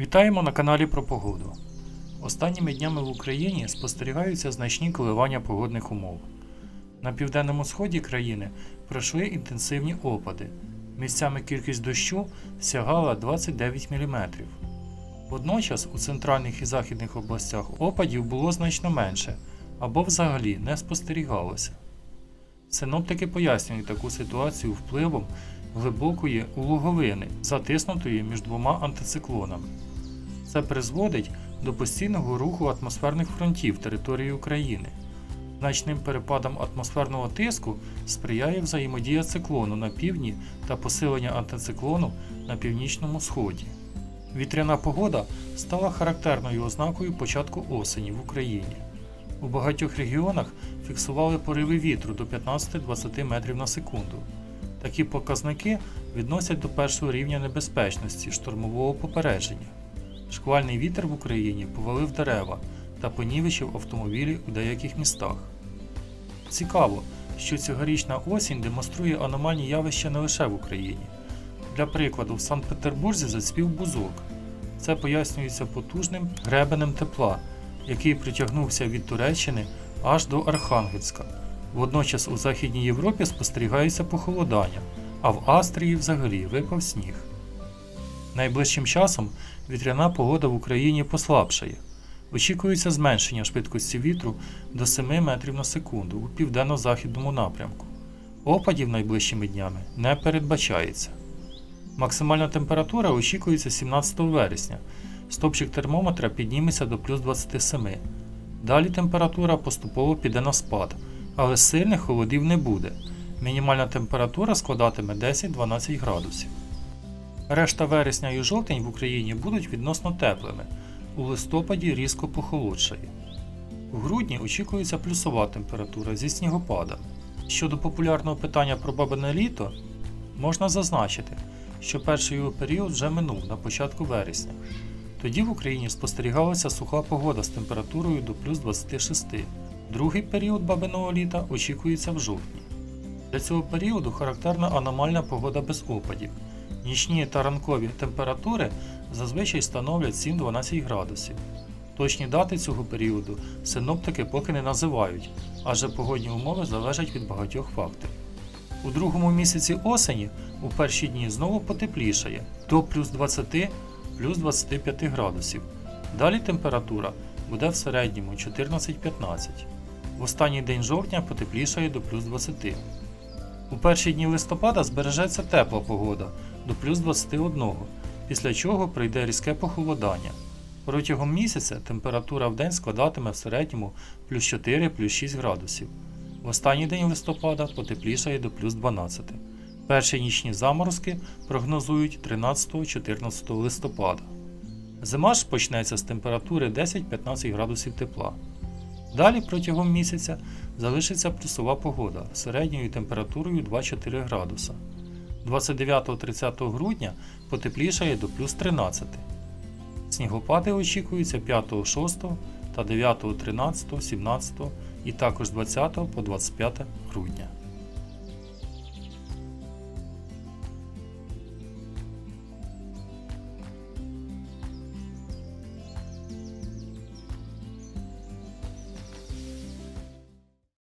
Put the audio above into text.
Вітаємо на каналі про погоду. Останніми днями в Україні спостерігаються значні коливання погодних умов. На південному сході країни пройшли інтенсивні опади. Місцями кількість дощу сягала 29 мм. Водночас у центральних і західних областях опадів було значно менше або взагалі не спостерігалося. Синоптики пояснюють таку ситуацію впливом глибокої улоговини, затиснутої між двома антициклонами. Це призводить до постійного руху атмосферних фронтів території України. Значним перепадам атмосферного тиску сприяє взаємодія циклону на півдні та посилення антициклону на північному сході. Вітряна погода стала характерною ознакою початку осені в Україні. У багатьох регіонах фіксували пориви вітру до 15-20 метрів на секунду. Такі показники відносять до першого рівня небезпечності штормового попередження. Шквальний вітер в Україні повалив дерева та понівечив автомобілі у деяких містах. Цікаво, що цьогорічна осінь демонструє аномальні явища не лише в Україні. Для прикладу, в Санкт-Петербурзі зацвів бузок. Це пояснюється потужним гребенем тепла, який притягнувся від Туреччини аж до Архангельська. Водночас у Західній Європі спостерігається похолодання, а в Австрії взагалі випав сніг. Найближчим часом вітряна погода в Україні послабшає. Очікується зменшення швидкості вітру до 7 метрів на секунду у південно-західному напрямку. Опадів найближчими днями не передбачається. Максимальна температура очікується 17 вересня. Стопчик термометра підніметься до плюс 27. Далі температура поступово піде на спад, але сильних холодів не буде. Мінімальна температура складатиме 10-12 градусів. Решта вересня і жовтень в Україні будуть відносно теплими. У листопаді різко похолодшає. У грудні очікується плюсова температура зі снігопадами. Щодо популярного питання про бабине літо, можна зазначити, що перший його період вже минув на початку вересня. Тоді в Україні спостерігалася суха погода з температурою до плюс 26. Другий період бабиного літа очікується в жовтні. Для цього періоду характерна аномальна погода без опадів. Нічні та ранкові температури зазвичай становлять 7-12 градусів. Точні дати цього періоду синоптики поки не називають, адже погодні умови залежать від багатьох факторів. У другому місяці осені у перші дні знову потеплішає до плюс 20 плюс 25 градусів. Далі температура буде в середньому 14-15. В останній день жовтня потеплішає до плюс 20. У перші дні листопада збережеться тепла погода до плюс 21, після чого прийде різке похолодання. Протягом місяця температура в день складатиме в середньому плюс 4 плюс 6 градусів. В останній день листопада потеплішає до плюс 12. Перші нічні заморозки прогнозують 13-14 листопада. Зима ж почнеться з температури 10-15 градусів тепла. Далі протягом місяця залишиться плюсова погода з середньою температурою 2-4 градуса. 29-30 грудня потеплішає до плюс 13. Снігопади очікуються 5, 6 та 9, 13, 17 і також 20 по 25 грудня.